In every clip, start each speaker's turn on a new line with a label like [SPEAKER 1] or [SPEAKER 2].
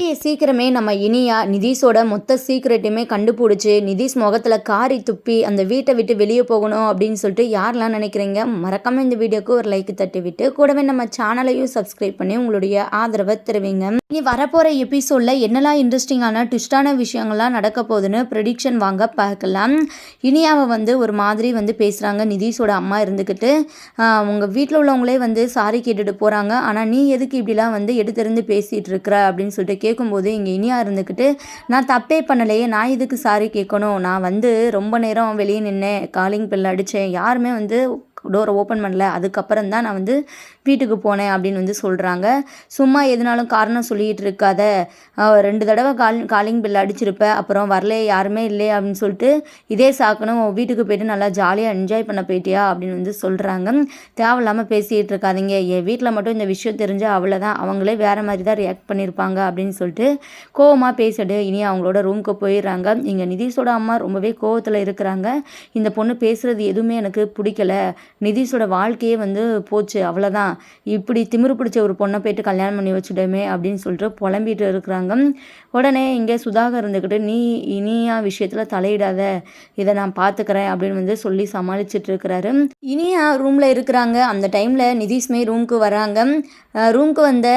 [SPEAKER 1] சீக்கிரமே நம்ம இனியா நிதிஷோட மொத்த சீக்ரெட்டையுமே கண்டுபிடிச்சி நிதிஷ் முகத்தில் காரி துப்பி அந்த வீட்டை விட்டு வெளியே போகணும் அப்படின்னு சொல்லிட்டு யாரெல்லாம் நினைக்கிறீங்க மறக்காமல் இந்த வீடியோக்கு ஒரு லைக் தட்டி விட்டு கூடவே நம்ம சேனலையும் சப்ஸ்கிரைப் பண்ணி உங்களுடைய ஆதரவை தருவீங்க. இனி வரப்போகிற எபிசோடில் என்னெல்லாம் இன்ட்ரெஸ்டிங்கான ட்விஸ்டான விஷயங்கள்லாம் நடக்க போகுதுன்னு ப்ரெடிக்ஷன் வாங்க பார்க்கலாம். இனியாவை வந்து ஒரு மாதிரி வந்து பேசுகிறாங்க நிதிஷோட அம்மா இருந்துக்கிட்டு உங்கள் வீட்டில் உள்ளவங்களே வந்து சாரி கேட்டுட்டு போகிறாங்க ஆனால் நீ எதுக்கு இப்படிலாம் வந்து எடுத்திருந்து பேசிகிட்டு இருக்கிற அப்படின்னு சொல்லிட்டு கேட்கும்போது இங்கே இனியா இருந்துக்கிட்டு நான் தப்பே பண்ணலையே நான் இதுக்கு சாரி கேட்கணும் நான் வந்து ரொம்ப நேரம் வெளியே நின்னேன் காலிங் பெல் அடித்தேன் யாருமே வந்து டோரை ஓப்பன் பண்ணல. அதுக்கப்புறம் தான் நான் வந்து வீட்டுக்கு போனேன் அப்படின்னு வந்து சொல்கிறாங்க சும்மா எதுனாலும் காரணம் சொல்லிகிட்டு இருக்காத. ரெண்டு தடவை கால் காலிங் பில் அடிச்சிருப்ப. அப்புறம் வரலே யாருமே இல்லை அப்படின்னு சொல்லிட்டு இதே சாக்கணும். வீட்டுக்கு போயிட்டு நல்லா ஜாலியாக என்ஜாய் பண்ண போயிட்டியா அப்படின்னு வந்து சொல்கிறாங்க தேவையில்லாமல் பேசிகிட்டு இருக்காதிங்க. என் வீட்டில் மட்டும் இந்த விஷயம் தெரிஞ்சால் அவ்வளோதான் அவங்களே வேறு மாதிரி தான் ரியாக்ட் பண்ணியிருப்பாங்க அப்படின்னு சொல்லிட்டு கோவமாக பேசிட்டு இனி அவங்களோட ரூமுக்கு போயிடுறாங்க. இங்கே நிதிஷோட அம்மா ரொம்பவே கோவத்தில் இருக்கிறாங்க. இந்த பொண்ணு பேசுகிறது எதுவுமே எனக்கு பிடிக்கல. நிதிஷோட வாழ்க்கையே வந்து போச்சு. அவ்வளோதான் இப்படி திமிரு பிடிச்ச ஒரு பொண்ணை போயிட்டு கல்யாணம் பண்ணி வச்சுட்டோமே அப்படின்னு சொல்லிட்டு புலம்பிட்டு இருக்கிறாங்க. உடனே இங்கே சுதாகர் இருந்துக்கிட்டு நீ இனியா விஷயத்தில் தலையிடாத. இதை நான் பார்த்துக்கிறேன் அப்படின்னு வந்து சொல்லி சமாளிச்சுட்டு இருக்கிறாரு. இனியா ரூமில் இருக்கிறாங்க. அந்த டைமில் நிதிஷ்மே ரூமுக்கு வராங்க. ரூமுக்கு வந்த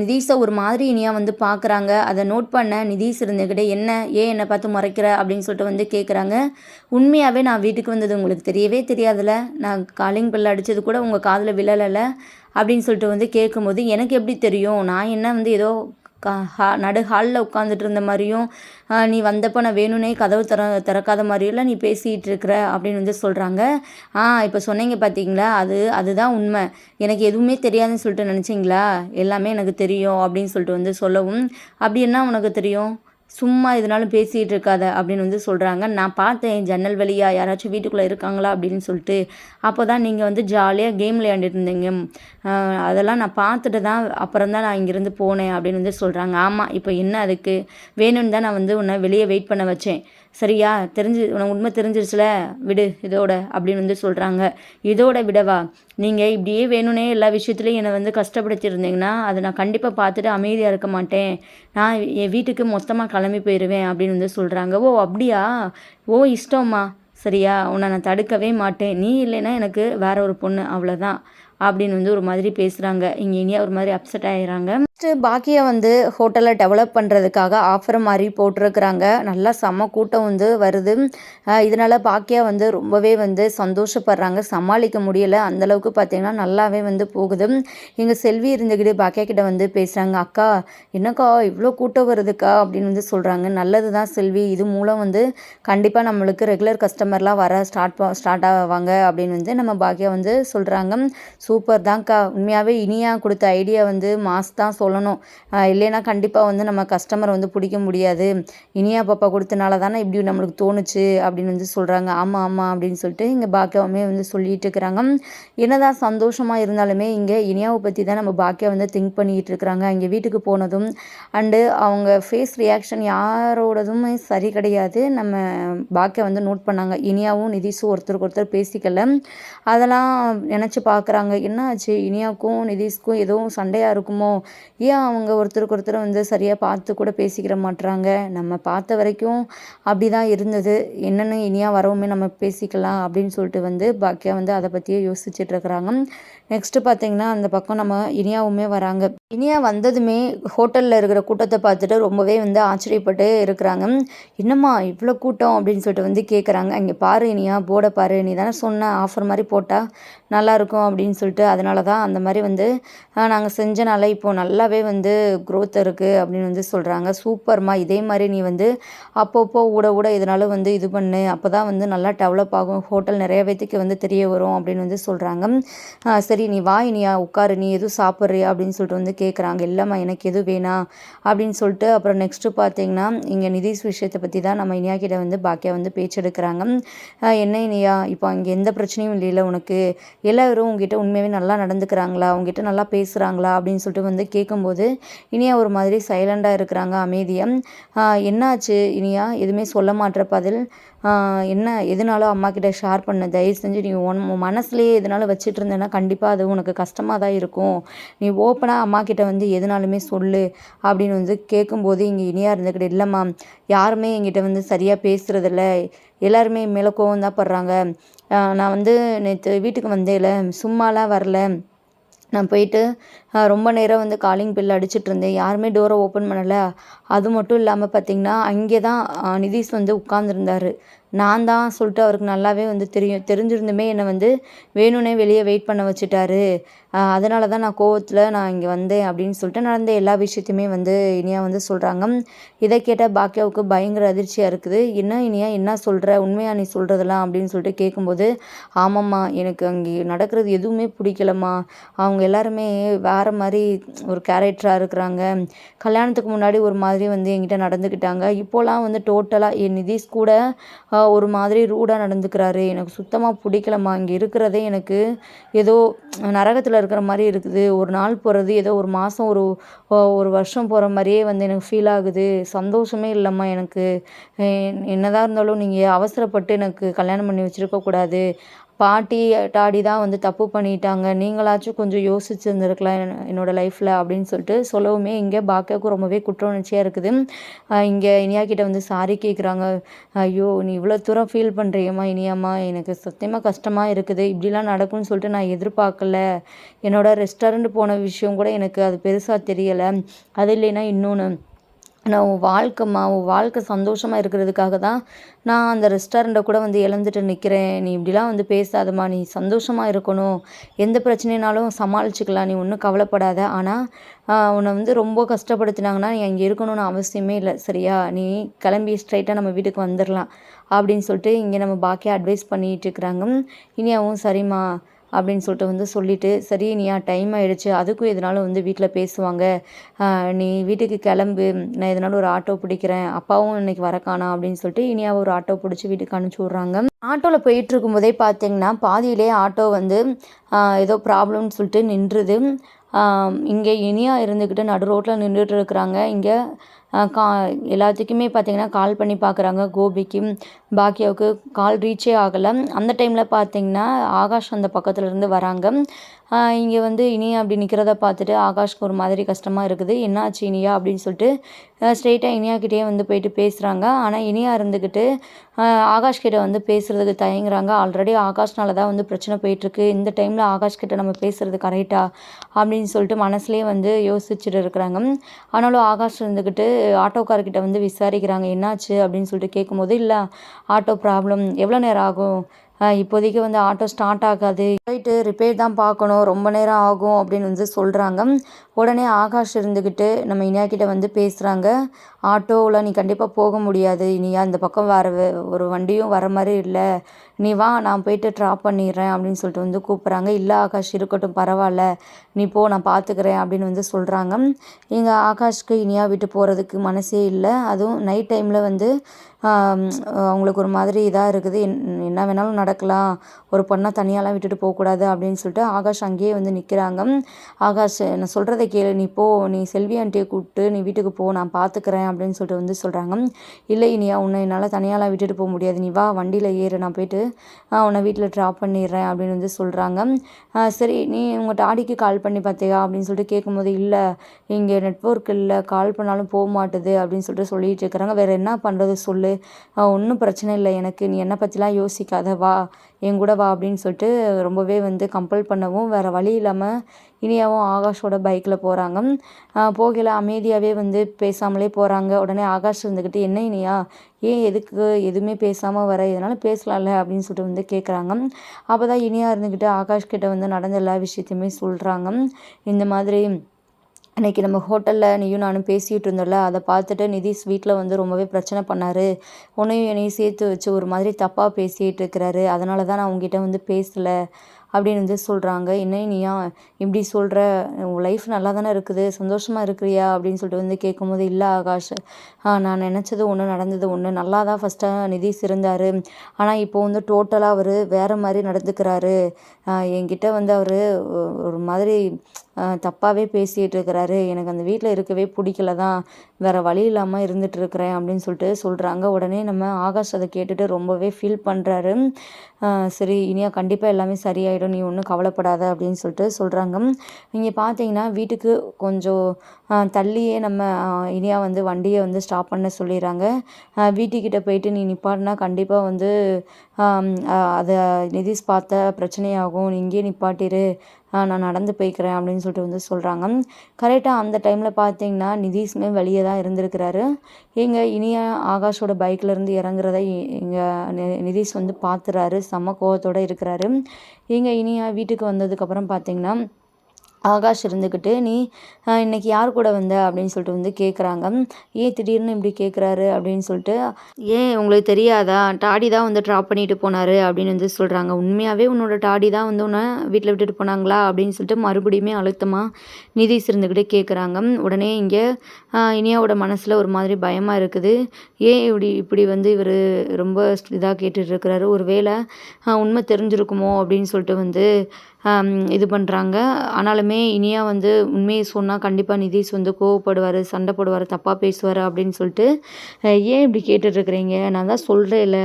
[SPEAKER 1] நிதிஷை ஒரு மாதிரி இனியா வந்து பார்க்குறாங்க அதை நோட் பண்ண நிதீஷ் இருந்துக்கிட்டே என்ன ஏன் என்னை பார்த்து முறைக்கிற? அப்படின்னு சொல்லிட்டு வந்து கேட்குறாங்க உண்மையாகவே நான் வீட்டுக்கு வந்தது உங்களுக்கு தெரியவே தெரியாதுல்ல. நான் காலிங் பில் அடித்தது கூட உங்கள் காதில் விழலை அப்படின்னு சொல்லிட்டு வந்து கேட்கும்போது எனக்கு எப்படி தெரியும்? நான் என்ன வந்து ஏதோ கா ஹா நடு ஹாலில் உட்காந்துட்டு இருந்த மாதிரியும் நீ வந்தப்போ நான் வேணும்னே கதவு திற திறக்காத மாதிரியெல்லாம் நீ பேசிகிட்டு இருக்கிற அப்படின்னு வந்து சொல்கிறாங்க ஆ இப்போ சொன்னீங்க பார்த்தீங்களா அது அதுதான் உண்மை. எனக்கு எதுவுமே தெரியாதுன்னு சொல்லிட்டு நினச்சிங்களா? எல்லாமே எனக்கு தெரியும் அப்படின்னு சொல்லிட்டு வந்து சொல்லவும் அப்படி என்ன உனக்கு தெரியும்? சும்மா இதனாலும் பேசிகிட்டு இருக்காத அப்படின்னு வந்து சொல்கிறாங்க நான் பார்த்தேன் ஜன்னல் வழியாக யாராச்சும் வீட்டுக்குள்ளே இருக்காங்களா அப்படின்னு சொல்லிட்டு. அப்போ தான் நீங்கள் வந்து ஜாலியாக கேம் விளையாண்டுட்டு இருந்தீங்க. அதெல்லாம் நான் பார்த்துட்டு தான் அப்புறம் தான் நான் இங்கேருந்து போனேன் அப்படின்னு வந்து சொல்கிறாங்க ஆமாம் இப்போ என்ன அதுக்கு? வேணும்னு தான் நான் வந்து உன்னை வெளியே வெயிட் பண்ண வச்சேன். சரியா? தெரிஞ்சு உனக்கு உண்மை தெரிஞ்சிருச்சுல? விடு இதோட அப்படின்னு வந்து சொல்கிறாங்க இதோட விடவா? நீங்கள் இப்படியே வேணும்னே எல்லா விஷயத்துலையும் என்னை வந்து கஷ்டப்படுத்திருந்தீங்கன்னா அதை நான் கண்டிப்பாக பார்த்துட்டு அமைதியாக இருக்க மாட்டேன். நான் என் வீட்டுக்கு மொத்தமாக கிளம்பி போயிடுவேன் அப்படின்னு வந்து சொல்கிறாங்க ஓ அப்படியா? ஓ இஷ்டம்மா. சரியா? உன்னை நான் தடுக்கவே மாட்டேன். நீ இல்லைன்னா எனக்கு வேற ஒரு பொண்ணு அவ்வளோதான் அப்படின்னு வந்து ஒரு மாதிரி பேசுகிறாங்க இங்கே இனியா ஒரு மாதிரி அப்செட் ஆகிடுறாங்க நெக்ஸ்ட்டு பாக்கியை வந்து ஹோட்டலை டெவலப் பண்ணுறதுக்காக ஆஃபர் மாதிரி போட்டிருக்கிறாங்க. நல்லா செம கூட்டம் வந்து வருது. இதனால் பாக்கியா வந்து ரொம்பவே வந்து சந்தோஷப்படுறாங்க. சமாளிக்க முடியலை. அந்தளவுக்கு பார்த்திங்கன்னா நல்லாவே வந்து போகுது. எங்கள் செல்வி இருந்துக்கிட்டு பாக்கியா கிட்ட வந்து பேசுகிறாங்க அக்கா என்னக்கா இவ்வளோ கூட்டம் வருதுக்கா? அப்படின்னு வந்து சொல்கிறாங்க நல்லது தான் செல்வி. இது மூலம் வந்து கண்டிப்பாக நம்மளுக்கு ரெகுலர் கஸ்டமர்லாம் வர ஸ்டார்ட் ஸ்டார்ட் ஆவாங்க அப்படின்னு வந்து நம்ம பாக்கியா வந்து சொல்கிறாங்க சூப்பர் தான்க்கா உண்மையாகவே இனியா கொடுத்த ஐடியா வந்து மாஸ் தான் சொல் சொல்லணும். இல்லைன்னா கண்டிப்பாக வந்து நம்ம கஸ்டமரை வந்து பிடிக்க முடியாது. இனியா பாப்பா கொடுத்தனால தானே இப்படி நம்மளுக்கு தோணுச்சு அப்படின்னு வந்து சொல்கிறாங்க ஆமாம் ஆமாம் அப்படின்னு சொல்லிட்டு இங்கே பாக்கியாவுமே வந்து சொல்லிட்டு இருக்கிறாங்க. என்னதான் சந்தோஷமாக இருந்தாலுமே இங்கே இனியாவை பற்றி தான் நம்ம பாக்கியா வந்து திங்க் பண்ணிக்கிட்டு இருக்கிறாங்க. இங்கே வீட்டுக்கு போனதும் அண்டு அவங்க ஃபேஸ் ரியாக்ஷன் யாரோடதுமே சரி கிடையாது. நம்ம பாக்கியா வந்து நோட் பண்ணாங்க. இனியாவும் நிதிஷும் ஒருத்தருக்கு ஒருத்தர் பேசிக்கல. அதெல்லாம் நினச்சி பார்க்குறாங்க என்ன ஆச்சு இனியாவுக்கும் நிதிஷ்க்கும் எதுவும் சண்டையாக இருக்குமோ? ஏன் அவங்க ஒருத்தருக்கு ஒருத்தர் வந்து சரியாக பார்த்து கூட பேசிக்கிற மாட்டுறாங்க நம்ம பார்த்த வரைக்கும் அப்படி தான் இருந்தது. என்னென்னு இனியாக வரவுமே நம்ம பேசிக்கலாம் அப்படின்னு சொல்லிட்டு வந்து பாக்கியா வந்து அதை பற்றியே யோசிச்சுட்டு இருக்கிறாங்க. நெக்ஸ்ட்டு பார்த்தீங்கன்னா அந்த பக்கம் நம்ம இனியாவுமே வராங்க. இனியா வந்ததுமே ஹோட்டலில் இருக்கிற கூட்டத்தை பார்த்துட்டு ரொம்பவே வந்து ஆச்சரியப்பட்டு இருக்கிறாங்க. என்னம்மா இவ்வளோ கூட்டம்? அப்படின்னு சொல்லிட்டு வந்து கேட்குறாங்க அங்கே பாரு இனியா போர்டை பாரு. நீ தானே சொன்ன ஆஃபர் மாதிரி போட்டால் நல்லாயிருக்கும் அப்படின்னு சொல்லிட்டு அதனால தான் அந்த மாதிரி வந்து நாங்கள் செஞ்சனால இப்போது நல்லாவே வந்து க்ரோத் இருக்குது அப்படின்னு வந்து சொல்கிறாங்க சூப்பர்மா இதே மாதிரி நீ வந்து அப்பப்போ ஊட ஊட இதனால வந்து இது பண்ணு. அப்போ தான் வந்து நல்லா டெவலப் ஆகும். ஹோட்டல் நிறைய பேத்துக்கு வந்து தெரிய வரும் அப்படின்னு வந்து சொல்கிறாங்க சரி நீ வா இனியா உட்காரு நீ எதுவும் சாப்பிட்றியா அப்படின்னு சொல்லிட்டு வந்து கேட்குறாங்க இல்லைம்மா எனக்கு எதுவும் வேணாம் அப்படின்னு சொல்லிட்டு அப்புறம் நெக்ஸ்ட்டு பார்த்தீங்கன்னா இங்கே நிதிஷ் விஷயத்தை பற்றி தான் நம்ம இனியா கிட்ட வந்து பாக்கியா வந்து பேச்செடுக்கிறாங்க என்ன இனியா இப்போ அங்கே எந்த பிரச்சனையும் இல்லையில உனக்கு? எல்லோரும் உங்ககிட்ட உண்மையாகவே நல்லா நடந்துக்கிறாங்களா? உங்ககிட்ட நல்லா பேசுகிறாங்களா அப்படின்னு சொல்லிட்டு வந்து கேட்கும்போது இனியா ஒரு மாதிரி சைலண்டாக இருக்கிறாங்க அமைதியாக என்னாச்சு இனியா? எதுவுமே சொல்ல மாட்டேற பதில். என்ன எதுனாலும் அம்மாக்கிட்ட ஷேர் பண்ணு. தயவு செஞ்சு நீ உன் மனசுலேயே எதுனாலும் வச்சுட்டு இருந்தேன்னா கண்டிப்பாக அது உனக்கு கஷ்டமாக தான் இருக்கும். நீ ஓப்பனாக அம்மாக்கிட்ட வந்து எதுனாலுமே சொல்லு அப்படின்னு வந்து கேட்கும்போது இங்கே இனியாக இருந்துக்கிட்டு இல்லைம்மா யாருமே என்கிட்ட வந்து சரியாக பேசுகிறதில்ல எல்லாருமே மேலே கோவம் தான் படுறாங்க. நான் வந்து நேற்று வீட்டுக்கு வந்தேல சும்மாலாம் வரல. நான் போயிட்டு ரொம்ப நேரம் வந்து காலிங் பில் அடிச்சுட்டு இருந்தேன். யாருமே டோரை ஓப்பன் பண்ணலை. அது மட்டும் இல்லாமல் பார்த்தீங்கன்னா அங்கே தான் நிதிஷ் வந்து உட்காந்துருந்தாரு நான் தான் சொல்லிட்டு அவருக்கு நல்லாவே வந்து தெரியும் தெரிஞ்சிருந்துமே என்னை வந்து வேணும்னே வெளியே வெயிட் பண்ண வச்சுட்டாரு. அதனால தான் நான் கோவத்தில் நான் இங்கே வந்தேன் அப்படின்னு சொல்லிட்டு நடந்த எல்லா விஷயத்தையுமே வந்து இனியா வந்து சொல்கிறாங்க இதை கேட்டால் பாக்கியாவுக்கு பயங்கர அதிர்ச்சியாக இருக்குது. என்ன இனியா என்ன சொல்கிற உண்மையாக நீ சொல்கிறதெல்லாம் அப்படின்னு சொல்லிட்டு கேட்கும்போது ஆமாம்மா எனக்கு அங்கே நடக்கிறது எதுவுமே பிடிக்கலம்மா. அவங்க எல்லாருமே வேறு மாதிரி ஒரு கேரக்டராக இருக்கிறாங்க? கல்யாணத்துக்கு முன்னாடி ஒரு மாதிரி வந்து என்கிட்ட நடந்துக்கிட்டாங்க இப்போலாம் வந்து டோட்டலாக என் நிதிஷ் கூட ஒரு மாதிரி ரூடாக நடந்துக்கிறாரு. எனக்கு சுத்தமாக பிடிக்கலம்மா. இங்கே இருக்கிறதே எனக்கு ஏதோ நரகத்தில் இருக்கிற மாதிரி இருக்குது. ஒரு நாள் போகிறது ஏதோ ஒரு மாதம் ஒரு ஒரு வருஷம் போகிற மாதிரியே வந்து எனக்கு ஃபீல் ஆகுது. சந்தோஷமே இல்லைம்மா எனக்கு. என்னதான் இருந்தாலும் நீங்கள் அவசரப்பட்டு எனக்கு கல்யாணம் பண்ணி வச்சுருக்கக்கூடாது பாட்டி டாடி தான் வந்து தப்பு பண்ணிட்டாங்க. நீங்களாச்சும் கொஞ்சம் யோசிச்சுருந்துருக்கலாம் என்னோடய லைஃப்பில் அப்படின்னு சொல்லிட்டு சொல்லவுமே இங்கே பாக்கியாவுக்கு ரொம்பவே குற்ற உணர்ச்சியாக இருக்குது இங்கே இனியா கிட்ட வந்து சாரி கேட்குறாங்க ஐயோ நீ இவ்வளோ தூரம் ஃபீல் பண்ணுறியம்மா இனியாம்மா. எனக்கு சத்தியமாக கஷ்டமாக இருக்குது. இப்படிலாம் நடக்கும்னு சொல்லிட்டு நான் எதிர்பார்க்கல. என்னோடய ரெஸ்டாரண்ட் போன விஷயம் கூட எனக்கு அது பெருசாக தெரியலை. அது இல்லைன்னா இன்னொன்று நான் உன் வாழ்க்கைம்மா உன் வாழ்க்கை சந்தோஷமாக இருக்கிறதுக்காக தான் நான் அந்த ரெஸ்டாரண்ட்டை கூட வந்து இழந்துட்டு நிற்கிறேன் நீ இப்படிலாம் வந்து பேசாதம்மா. நீ சந்தோஷமாக இருக்கணும். எந்த பிரச்சனைனாலும் சமாளிச்சுக்கலாம். நீ ஒன்றும் கவலைப்படாத. ஆனால் உன்னை வந்து ரொம்ப கஷ்டப்படுத்தினாங்கன்னா நீ அங்கே இருக்கணும்னு அவசியமே இல்லை. சரியா? நீ கிளம்பி ஸ்ட்ரைட்டாக நம்ம வீட்டுக்கு வந்துடலாம் அப்படின்னு சொல்லிட்டு இங்கே நம்ம பாக்கியாக அட்வைஸ் பண்ணிகிட்டு இருக்கிறாங்க. இனியாவும் சரிம்மா. அப்படின்னு சொல்லிட்டு வந்து சொல்லிவிட்டு சரி நீயா டைம் ஆகிடுச்சு அதுக்கும் எதனாலும் வந்து வீட்டில் பேசுவாங்க. நீ வீட்டுக்கு கிளம்பு. நான் எதனாலும் ஒரு ஆட்டோ பிடிக்கிறேன். அப்பாவும் இன்னைக்கு வரக்கானா? அப்படின்னு சொல்லிட்டு இனியாக ஒரு ஆட்டோ பிடிச்சி வீட்டுக்கு அனுப்பிச்சி விட்றாங்க. ஆட்டோவில் போயிட்டு இருக்கும்போதே பார்த்தீங்கன்னா பாதியிலே ஆட்டோ வந்து ஏதோ ப்ராப்ளம்னு சொல்லிட்டு நின்றுது. இங்கே இனியா இருந்துக்கிட்டு நடு ரோட்டில் நின்றுட்டு இருக்கிறாங்க. இங்கே கா எல்லாத்துக்குமே பார்த்தீங்கன்னா கால் பண்ணி பார்க்குறாங்க கோபிக்கு பாக்கியாவுக்கு கால் ரீச்சே ஆகலை. அந்த டைமில் பார்த்திங்கன்னா ஆகாஷ் அந்த பக்கத்துலேருந்து வராங்க. இங்கே வந்து இனியா அப்படி நிற்கிறத பார்த்துட்டு ஆகாஷ்க்கு ஒரு மாதிரி கஷ்டமாக இருக்குது. என்னாச்சு இனியா அப்படின்னு சொல்லிட்டு ஸ்ட்ரெயிட்டாக இனியாக்கிட்டே வந்து போயிட்டு பேசுகிறாங்க ஆனால் இனியா இருந்துக்கிட்டு ஆகாஷ் கிட்ட வந்து பேசுகிறதுக்கு தயங்குறாங்க. ஆல்ரெடி ஆகாஷ்னால தான் வந்து பிரச்சனை போயிட்டுருக்கு இந்த டைமில் ஆகாஷ் கிட்ட நம்ம பேசுகிறது கரெக்டா அப்படின்னு சொல்லிட்டு மனசுலேயே வந்து யோசிச்சுட்டு இருக்கிறாங்க. ஆனாலும் ஆகாஷ் இருந்துக்கிட்டு ஆட்டோக்காரர்கிட்ட வந்து விசாரிக்கிறாங்க என்னாச்சு? அப்படின்னு சொல்லிட்டு கேட்கும்போது இல்லை ஆட்டோ ப்ராப்ளம் எவ்வளோ நேரம் ஆகும்? இப்போதைக்கு வந்து ஆட்டோ ஸ்டார்ட் ஆகாது. போயிட்டு ரிப்பேர் தான் பார்க்கணும். ரொம்ப நேரம் ஆகும் அப்படின்னு வந்து சொல்கிறாங்க உடனே ஆகாஷ் இருந்துக்கிட்டு நம்ம இனியாக்கிட்ட வந்து பேசுகிறாங்க ஆட்டோவில் நீ கண்டிப்பாக போக முடியாது. இனியா இந்த பக்கம் வர ஒரு வண்டியும் வர மாதிரி இல்லை. நீ வா நான் போயிட்டு ட்ராப் பண்ணிடுறேன் அப்படின்னு சொல்லிட்டு வந்து கூப்பிட்றாங்க. இல்லை ஆகாஷ் இருக்கட்டும் பரவாயில்ல. நீ போ நான் பார்த்துக்கிறேன் அப்படின்னு வந்து சொல்கிறாங்க இங்கே ஆகாஷ்க்கு இனியா விட்டு போகிறதுக்கு மனசே இல்லை. அதுவும் நைட் டைமில் வந்து அவங்களுக்கு ஒரு மாதிரி இதாக இருக்குது. என் என்ன வேணாலும் நடக்கலாம். ஒரு பொண்ணை தனியாலாம் விட்டுட்டு போகக்கூடாது அப்படின்னு சொல்லிட்டு ஆகாஷ் அங்கேயே வந்து நிற்கிறாங்க ஆகாஷ் நான் சொல்கிறத கேளு. நீ போ நீ செல்வி ஆண்டியை கூப்பிட்டு நீ வீட்டுக்கு போ நான் பார்த்துக்கிறேன் அப்படின்னு சொல்லிட்டு வந்து சொல்கிறாங்க இல்லை இனியா உன்னை என்னால் தனியாலாம் விட்டுட்டு போக முடியாது. நீ வா வண்டியில் ஏறு. நான் போயிட்டு உன்னை வீட்டில் ட்ராப் பண்ணிடுறேன் அப்படின்னு வந்து சொல்கிறாங்க சரி நீ உங்கள் டாடிக்கு கால் பண்ணி பார்த்தியா அப்படின்னு சொல்லிட்டு கேட்கும்போது இல்லை இங்கே நெட்ஒர்க் இல்லை. கால் பண்ணாலும் போக மாட்டுது அப்படின்னு சொல்லிட்டு சொல்லிட்டு இருக்கிறாங்க வேறு என்ன பண்ணுறது சொல்லு. ஒன்றும் பிரச்சனை இல்லை. எனக்கு நீ என்னை பற்றிலாம் யோசிக்காத. வா. என் கூட வா அப்படின்னு சொல்லிட்டு ரொம்பவே வந்து கம்பல் பண்ணவும் வேறு வழி இல்லாமல் இனியாவும் ஆகாஷோட பைக்கில் போகிறாங்க போகல அமைதியாகவே வந்து பேசாமலே போகிறாங்க உடனே ஆகாஷ் இருந்துக்கிட்டு என்ன இனியா? ஏன் எதுக்கு? எதுவுமே பேசாமல் வர? இதனால் பேசலாம்ல அப்படின்னு சொல்லிட்டு வந்து கேட்குறாங்க அப்போ தான் இனியா இருந்துக்கிட்டு ஆகாஷ் கிட்ட வந்து நடந்த எல்லா விஷயத்தையுமே சொல்கிறாங்க இந்த மாதிரி அன்றைக்கி நம்ம ஹோட்டலில் நீயும் நானும் பேசிகிட்டு இருந்தோம்ல அதை பார்த்துட்டு நிதிஷ் வீட்டில் வந்து ரொம்பவே பிரச்சனை பண்ணார். உன்னையும் என்னையும் சேர்த்து வச்சு ஒரு மாதிரி தப்பாக பேசிகிட்டு இருக்கிறாரு. அதனால தான் நான் உங்ககிட்ட வந்து பேசலை. அப்படின்னு வந்து சொல்கிறாங்க என்ன நீயா? இப்படி சொல்கிற உன் லைஃப் நல்லா தானே இருக்குது. சந்தோஷமாக இருக்கிறியா? அப்படின்னு சொல்லிட்டு வந்து கேட்கும்போது இல்லை ஆகாஷ். நான் நினச்சது ஒன்று நடந்தது ஒன்று நல்லா தான் ஃபஸ்ட்டாக நிதிஷ் இருந்தார் ஆனால் இப்போ வந்து டோட்டலாக அவர் வேறு மாதிரி நடந்துக்கிறாரு. என்கிட்ட வந்து அவர் ஒரு மாதிரி தப்பாகவே பேசிகிட்டு இருக்கிறாரு. எனக்கு அந்த வீட்டில் இருக்கவே பிடிக்கல தான் வேறு வழி இல்லாமல் இருந்துகிட்டு இருக்கிறேன். அப்படின்னு சொல்லிட்டு சொல்கிறாங்க உடனே நம்ம ஆகாஷ் அதை கேட்டுட்டு ரொம்பவே ஃபீல் பண்ணுறாரு சரி இனியா கண்டிப்பாக எல்லாமே சரியாயிடும். நீ ஒன்றும் கவலைப்படாத அப்படின்னு சொல்லிட்டு சொல்கிறாங்க இங்கே பார்த்தீங்கன்னா வீட்டுக்கு கொஞ்சம் தள்ளியே நம்ம இனியா வந்து வண்டியை வந்து ஸ்டாப் பண்ண சொல்லிடுறாங்க. வீட்டுக்கிட்ட போயிட்டு நீ நிப்பாட்டினா கண்டிப்பாக வந்து அதை நிதிஷ் பார்த்த பிரச்சனையாகும். நீ இங்கேயே நிப்பாட்டிரு. நான் நடந்து போய்க்கிறேன் அப்படின்னு சொல்லிட்டு வந்து சொல்கிறாங்க கரெக்டாக அந்த டைமில் பார்த்தீங்கன்னா நிதிஷ்மே வெளியே தான் இருந்திருக்கிறாரு. இங்கே இனியா ஆகாஷோட பைக்லேருந்து இறங்குறத இங்கே நிதிஷ் வந்து பார்த்துறாரு செம கோவத்தோடு இருக்கிறாரு. இங்கே இனியா வீட்டுக்கு வந்ததுக்கப்புறம் பார்த்தீங்கன்னா ஆகாஷ் இருந்துக்கிட்டு நீ இன்னைக்கு யார் கூட வந்த? அப்படின்னு சொல்லிட்டு வந்து கேட்குறாங்க ஏன் திடீர்னு இப்படி கேட்குறாரு அப்படின்னு சொல்லிட்டு ஏன் உங்களுக்கு தெரியாதா? டாடி தான் வந்து ட்ராப் பண்ணிட்டு போனார் அப்படின்னு வந்து சொல்கிறாங்க உண்மையாகவே உன்னோட டாடி தான் வந்து உன்னை வீட்டில் விட்டுட்டு போனாங்களா? அப்படின்னு சொல்லிட்டு மறுபடியுமே அழுத்தமாக நிதிஷ் இருந்துக்கிட்டு கேட்குறாங்க உடனே இங்கே இனியாவோட மனசில் ஒரு மாதிரி பயமாக இருக்குது. ஏன் இப்படி இப்படி வந்து இவர் ரொம்ப இதாக கேட்டுட்டு இருக்கிறாரு? ஒரு வேளை உண்மை தெரிஞ்சிருக்குமோ? அப்படின்னு சொல்லிட்டு வந்து இது பண்ணுறாங்க ஆனாலுமே இனியா வந்து உண்மையை சொன்னால் கண்டிப்பாக நிதிஷ் வந்து கோவப்படுவார் சண்டை போடுவார் தப்பாக பேசுவார் அப்படின்னு சொல்லிட்டு ஏன் இப்படி கேட்டுட்ருக்குறீங்க நான் தான் சொல்கிறேன்ல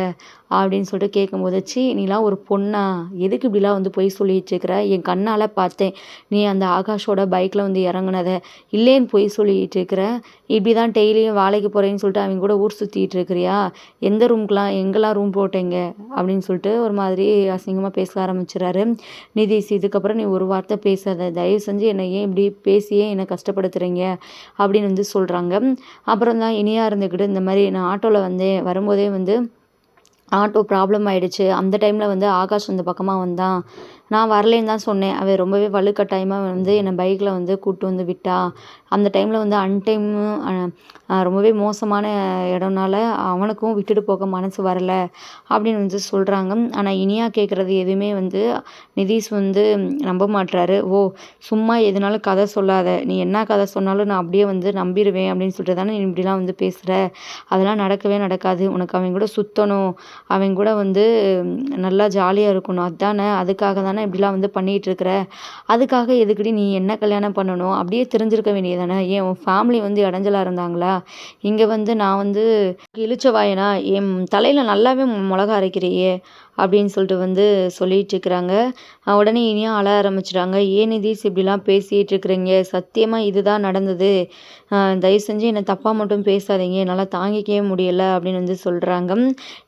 [SPEAKER 1] அப்படின்னு சொல்லிட்டு கேட்கும்போது சி நீலாம் ஒரு பொண்ணா? எதுக்கு இப்படிலாம் வந்து பொய் சொல்லிட்டுருக்குற என் கண்ணால் பார்த்தேன். நீ அந்த ஆகாஷோட பைக்கில் வந்து இறங்குனதை. இல்லைன்னு பொய் சொல்லிகிட்டு இருக்கிற? இப்படி தான் டெய்லியும் வேலைக்கு போகிறேன்னு சொல்லிட்டு அவங்க கூட ஊர் சுற்றிட்டு இருக்கிறியா? எந்த ரூம்க்கெலாம் எங்கெல்லாம் ரூம் போட்டீங்க? அப்படின்னு சொல்லிட்டு ஒரு மாதிரி அசிங்கமாக பேச ஆரம்பிச்சிடறாரு. நிதிஷ் இதுக்கப்புறம் நீ ஒரு வார்த்தை பேசாத. தயவு செஞ்சு என்னை ஏன் இப்படி பேசியே என்னை கஷ்டப்படுத்துகிறீங்க அப்படின்னு வந்து சொல்கிறாங்க அப்புறம் தான் இனியாக இருந்துக்கிட்டு இந்த மாதிரி நான் ஆட்டோவில் வந்தேன். வரும்போதே வந்து ஆட்டோ ப்ராப்ளம் ஆகிடுச்சு அந்த டைமில் வந்து ஆகாஷ் அந்த பக்கமாக வந்தான். நான் வரலேன்னு தான் சொன்னேன். அவள் ரொம்பவே வலுக்கட்டாயமாக வந்து என்னை பைக்கில் வந்து கூப்பிட்டு வந்து விட்டா. அந்த டைமில் வந்து அன்டைமு ரொம்பவே மோசமான இடம்னால அவனுக்கும் விட்டுட்டு போக மனசு வரல அப்படின்னு வந்து சொல்கிறாங்க ஆனால் இனியா கேட்குறது எதுவுமே வந்து நிதிஷ் வந்து நம்ப மாட்டுறாரு ஓ சும்மா எதுனாலும் கதை சொல்லாத. நீ என்ன கதை சொன்னாலும் நான் அப்படியே வந்து நம்பிடுவேன் அப்படின்னு சொல்லிட்டு தானே நீ இப்படிலாம் வந்து பேசுகிற அதெல்லாம் நடக்கவே நடக்காது. உனக்கு அவங்க கூட சுற்றணும் அவங்க கூட வந்து நல்லா ஜாலியாக இருக்கணும். அதானே? அதுக்காக தானே தானே இப்படிலாம் வந்து பண்ணிகிட்ருக்குற? அதுக்காக எதுக்கடி நீ என்ன கல்யாணம் பண்ணணும்? அப்படியே தெரிஞ்சிருக்க வேண்டியது தானே ஏன் உன் ஃபேமிலி வந்து இடைஞ்சலாக இருந்தாங்களா? இங்கே வந்து நான் வந்து இழிச்ச வாயனா? என் தலையில் நல்லாவே மிளகா அரைக்கிறியே அப்படின்னு சொல்லிட்டு வந்து சொல்லிகிட்ருக்குறாங்க. உடனே இனியும் அழ ஆரம்பிச்சிட்டாங்க. ஏன் நிதிஷ் இப்படிலாம் பேசிகிட்டு இருக்கிறீங்க சத்தியமாக இதுதான் நடந்தது. தயவு செஞ்சு என்னை தப்பாக மட்டும் பேசாதீங்க. என்னால் தாங்கிக்கவே முடியலை அப்படின்னு வந்து சொல்கிறாங்க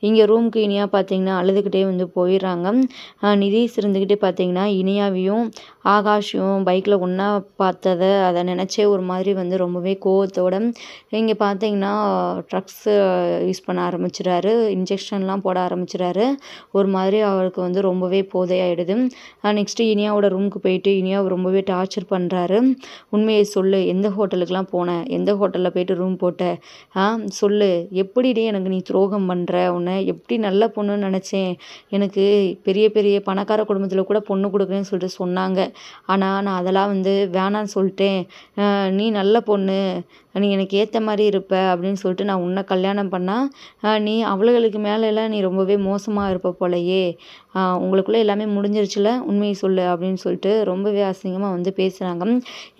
[SPEAKER 1] இங்கே ரூம்க்கு இனியாக பார்த்தீங்கன்னா அழுதுகிட்டே வந்து போயிடுறாங்க. நிதிஷ் இருந்துக்கிட்டே பார்த்தீங்கன்னா இனியாவையும் ஆகாஷும் பைக்கில் ஒன்றா பார்த்ததை அதை நினச்சே ஒரு மாதிரி வந்து ரொம்பவே கோவத்தோட இங்கே பார்த்தீங்கன்னா ட்ரக்ஸு யூஸ் பண்ண ஆரம்பிச்சிடுறாரு. இன்ஜெக்ஷன்லாம் போட ஆரம்பிச்சிடுறாரு. ஒரு மாதிரி அவருக்கு வந்து ரொம்பவே போதையாயிடுது. நெக்ஸ்ட்டு இனியாவோட ரூமுக்கு போயிட்டு இனியாவை ரொம்பவே டார்ச்சர் பண்ணுறாரு உண்மையை சொல்லு எந்த ஹோட்டலுக்கெலாம் போனேன் எந்த ஹோட்டலில் போயிட்டு ரூம் போட்ட? ஆ சொல்லு எப்படிடி எனக்கு நீ துரோகம் பண்ணுற உன்னை எப்படி நல்ல பொண்ணுன்னு நினச்சேன்? எனக்கு பெரிய பெரிய பணக்கார குடும்பத்தில் கூட பொண்ணு கொடுக்குறேன்னு சொல்லிட்டு சொன்னாங்க. ஆனால் நான் அதெல்லாம் வந்து வேணான்னு சொல்லிட்டேன். நீ நல்ல பொண்ணு. நீ எனக்கு ஏற்ற மாதிரி இருப்ப அப்படின்னு சொல்லிட்டு நான் உன்னை கல்யாணம் பண்ணால் நீ அவளுகளுக்கு மேலெல்லாம் நீ ரொம்பவே மோசமாக இருப்ப போலையே. உங்களுக்குள்ளே எல்லாமே முடிஞ்சிருச்சுல உண்மையை சொல்லு அப்படின்னு சொல்லிட்டு ரொம்பவே அசிங்கமாக வந்து பேசுகிறாங்க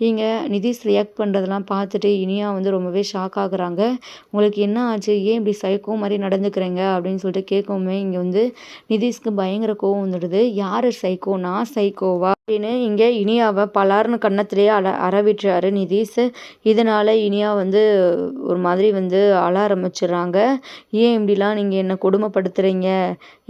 [SPEAKER 1] இங்கே நிதிஷ் ரியாக்ட் பண்ணுறதெல்லாம் பார்த்துட்டு இனியா வந்து ரொம்பவே ஷாக் ஆகுறாங்க. உங்களுக்கு என்ன ஆச்சு? ஏன் இப்படி சைக்கோ மாதிரி நடந்துக்கிறீங்க? அப்படின்னு சொல்லிட்டு கேட்கவுமே இங்கே வந்து நிதிஷ்க்கு பயங்கர கோவம் வந்துடுது. யார் சைக்கோ நான் சைக்கோவா அப்படின்னு இங்கே இனியாவை பலார்னு கன்னத்திலேயே அல அறவிட்டுறாரு நிதிஷ். இதனால் இனியா வந்து ஒரு மாதிரி வந்து அழ ஆரம்பிச்சிடுறாங்க ஏன் இப்படிலாம் நீங்கள் என்னை கொடுமைப்படுத்துகிறீங்க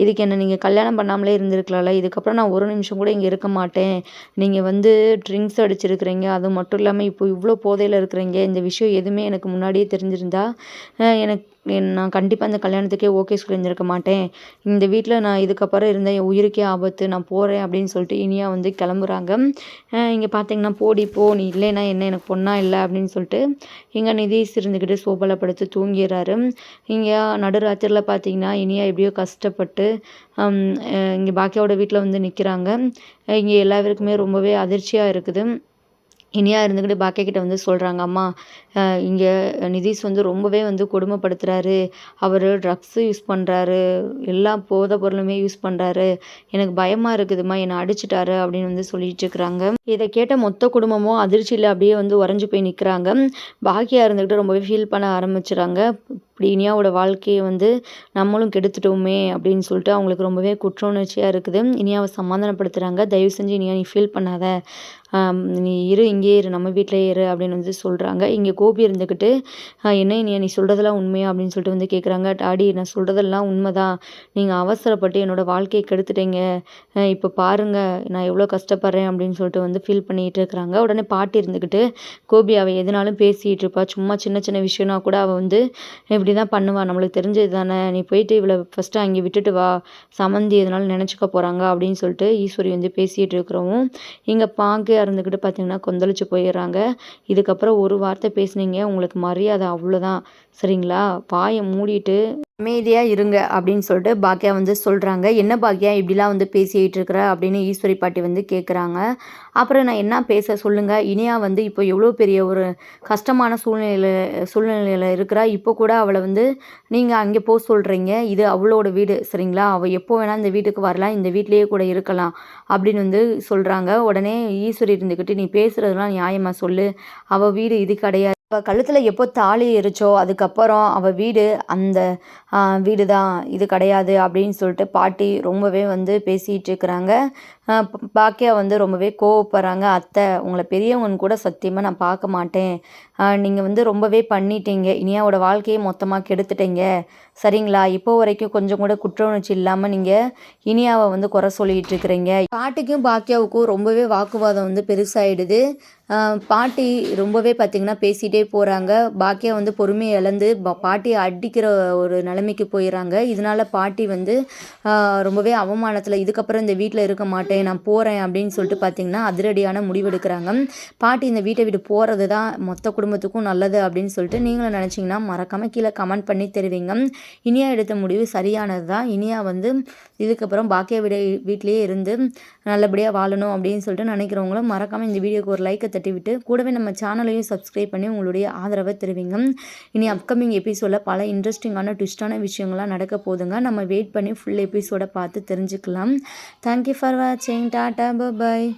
[SPEAKER 1] இதுக்கு என்ன நீங்கள் கல்யாணம் பண்ணாமலே இருந்திருக்கலாம்ல? இதுக்கப்புறம் நான் ஒரு நிமிஷம் கூட இங்கே இருக்க மாட்டேன். நீங்கள் வந்து ட்ரிங்க்ஸ் அடிச்சிருக்கிறீங்க. அது மட்டும் இல்லாமல் இப்போ இவ்வளோ போதையில் இருக்கிறீங்க. இந்த விஷயம் எதுவுமே எனக்கு முன்னாடியே தெரிஞ்சிருந்தா எனக்கு நான் கண்டிப்பாக இந்த கல்யாணத்துக்கே ஓகே சொல்லியிருந்திருக்க மாட்டேன். இந்த வீட்டில் நான் இதுக்கப்புறம் இருந்தால் என் உயிருக்கே ஆபத்து நான் போகிறேன் அப்படின்னு சொல்லிட்டு இனியா வந்து கிளம்புறாங்க. இங்கே பார்த்தீங்கன்னா போடி போ நீ இல்லைன்னா என்ன எனக்கு பொண்ணா இல்லை அப்படின்னு சொல்லிட்டு இங்கே நிதி இருந்துக்கிட்டு சோபலப்படுத்து தூங்கிடுறாரு. இங்கே நடுராத்திரில் பார்த்தீங்கன்னா இனியா எப்படியோ கஷ்டப்பட்டு இங்கே பாக்கியாவோட வீட்டில் வந்து நிற்கிறாங்க இங்கே எல்லாருக்குமே ரொம்பவே அதிர்ச்சியாக இருக்குது. இனியா இருந்துக்கிட்டு பாக்கிய கிட்ட வந்து சொல்கிறாங்க அம்மா இங்கே நிதிஷ் வந்து ரொம்பவே வந்து கொடுமைப்படுத்துகிறாரு அவர் ட்ரக்ஸு யூஸ் பண்ணுறாரு எல்லா போதை பொருளுமே யூஸ் பண்ணுறாரு எனக்கு பயமாக இருக்குதும்மா என்னை அடிச்சிட்டாரு அப்படின்னு வந்து சொல்லிட்டு இருக்கிறாங்க. இதை கேட்ட மொத்த குடும்பமும் அதிர்ச்சியில் அப்படியே வந்து உறைஞ்சி போய் நிற்கிறாங்க பாக்கியா இருந்துக்கிட்டு ரொம்பவே ஃபீல் பண்ண ஆரம்பிச்சுறாங்க. இப்படி இனியாவோட வாழ்க்கையை வந்து நம்மளும் கெடுத்துட்டோமே அப்படின்னு சொல்லிட்டு அவங்களுக்கு ரொம்பவே குற்ற உணர்ச்சியாக இருக்குது இனியாவை சமாதானப்படுத்துகிறாங்க தயவு செஞ்சு இனியா நீ ஃபீல் பண்ணாத. நீ இரு இங்கேயே இரு நம்ம வீட்டிலே இரு அப்படின்னு வந்து சொல்கிறாங்க இங்கே கோபி இருந்துக்கிட்டு என்ன இனியா நீ சொல்கிறதெல்லாம் உண்மையா? அப்படின்னு சொல்லிட்டு வந்து கேட்குறாங்க டாடி நான் சொல்கிறதெல்லாம் உண்மை தான் நீங்கள் அவசரப்பட்டு என்னோடய வாழ்க்கையை கெடுத்துட்டீங்க. இப்போ பாருங்கள் நான் எவ்வளோ கஷ்டப்படுறேன் அப்படின்னு சொல்லிட்டு வந்து ஃபீல் பண்ணிகிட்டு இருக்கிறாங்க உடனே பாட்டி இருந்துக்கிட்டு கோபி அவள் எதுனாலும் பேசிகிட்டு இருப்பா. சும்மா சின்ன சின்ன விஷயம்னா கூட அவள் வந்து இப்படி தான் பண்ணுவா. நம்மளுக்கு தெரிஞ்சது தானே நீ போயிட்டு இவளை ஃபஸ்ட்டு அங்கே விட்டுட்டு வா. சமந்தி எதனால நினச்சிக்க போகிறாங்க அப்படின்னு சொல்லிட்டு ஈஸ்வரி வந்து பேசிகிட்டு இருக்கிறவும் இங்கே பாங்கையாக இருந்துக்கிட்டு பார்த்தீங்கன்னா கொந்தளிச்சு போயிடுறாங்க. இதுக்கப்புறம் ஒரு வார்த்தை பேசுனீங்க உங்களுக்கு மரியாதை அவ்வளோதான் சரிங்களா? வாயை மூடிட்டு அமைதியாக இருங்க அப்படின்னு சொல்லிட்டு பாக்கியா வந்து சொல்கிறாங்க என்ன பாக்கியா இப்படிலாம் வந்து பேசிக்கிட்டு இருக்கிற? அப்படின்னு ஈஸ்வரி பாட்டி வந்து கேட்குறாங்க அப்புறம் நான் என்ன பேச சொல்லுங்கள் இனியா வந்து இப்போ எவ்வளோ பெரிய ஒரு கஷ்டமான சூழ்நிலையில் சூழ்நிலையில் இருக்கிறா. இப்போ கூட அவளை வந்து நீங்கள் அங்கே போக சொல்கிறீங்க இது அவளோட வீடு சரிங்களா? அவள் எப்போ வேணால் இந்த வீட்டுக்கு வரலாம். இந்த வீட்லேயே கூட இருக்கலாம். அப்படின்னு வந்து சொல்கிறாங்க உடனே ஈஸ்வரி இருந்துக்கிட்டு நீ பேசுகிறதுலாம் நியாயமாக சொல்லு. அவள் வீடு இது கிடையாது அவள் கழுத்தில் எப்போ தாலி எரிச்சோ அதுக்கப்புறம் அவள் வீடு அந்த வீடு தான் இது கிடையாது அப்படின்னு சொல்லிட்டு பாட்டி ரொம்பவே வந்து பேசிகிட்டு இருக்கிறாங்க. பாக்கியா வந்து ரொம்பவே கோவப்படுறாங்க. அத்தை உங்களை பெரியவங்கன்னு கூட சத்தியமாக நான் பார்க்க மாட்டேன். நீங்கள் வந்து ரொம்பவே பண்ணிட்டீங்க. இனியாவோட வாழ்க்கையை மொத்தமாக கெடுத்துட்டீங்க. சரிங்களா? இப்போ வரைக்கும் கொஞ்சம் கூட குற்ற உணர்ச்சி இல்லாமல் நீங்கள் இனியாவை வந்து குறை சொல்லிகிட்டு இருக்கிறீங்க. பாட்டிக்கும் பாக்கியாவுக்கும் ரொம்பவே வாக்குவாதம் வந்து பெருசாகிடுது பாட்டி ரொம்பவே பார்த்திங்கன்னா பேசிகிட்டே போகிறாங்க பாக்கியா வந்து பொறுமையை இழந்து பாட்டியை அடிக்கிற ஒரு நிலைமைக்கு போயிடுறாங்க இதனால் பாட்டி வந்து ரொம்பவே அவமானத்தில் இதுக்கப்புறம் இந்த வீட்டில் இருக்க மாட்டேன் நான் போகிறேன் அப்படின்னு சொல்லிட்டு பார்த்திங்கன்னா அதிரடியான முடிவெடுக்கிறாங்க. பாட்டி இந்த வீட்டை விட்டு போகிறது தான் மொத்த குடும்பத்துக்கும் நல்லது அப்படின்னு சொல்லிட்டு நீங்களும் நினச்சிங்கன்னா மறக்காமல் கீழே கமெண்ட் பண்ணி தருவீங்க. இனியா எடுத்த முடிவு சரியானது தான் இனியா வந்து இதுக்கப்புறம் பாக்கியா விட வீட்லேயே இருந்து நல்லபடியாக வாழணும் அப்படின்னு சொல்லிட்டு நினைக்கிறவங்களும் மறக்காமல் இந்த வீடியோக்கு ஒரு லைக்கை தட்டிவிட்டு கூடவே நம்ம சேனலையும் சப்ஸ்கிரைப் பண்ணி உங்களுடைய ஆதரவை தெரிவிங்க. இனி அப்கமிங் எபிசோடில் பல இன்ட்ரெஸ்டிங்கான ட்விஸ்டான விஷயங்கள்லாம் நடக்க போதுங்க நம்ம வெயிட் பண்ணி ஃபுல் எபிசோடை பார்த்து தெரிஞ்சுக்கலாம். தேங்க்யூ ஃபார் வாட்சிங் டாட்டா பாய்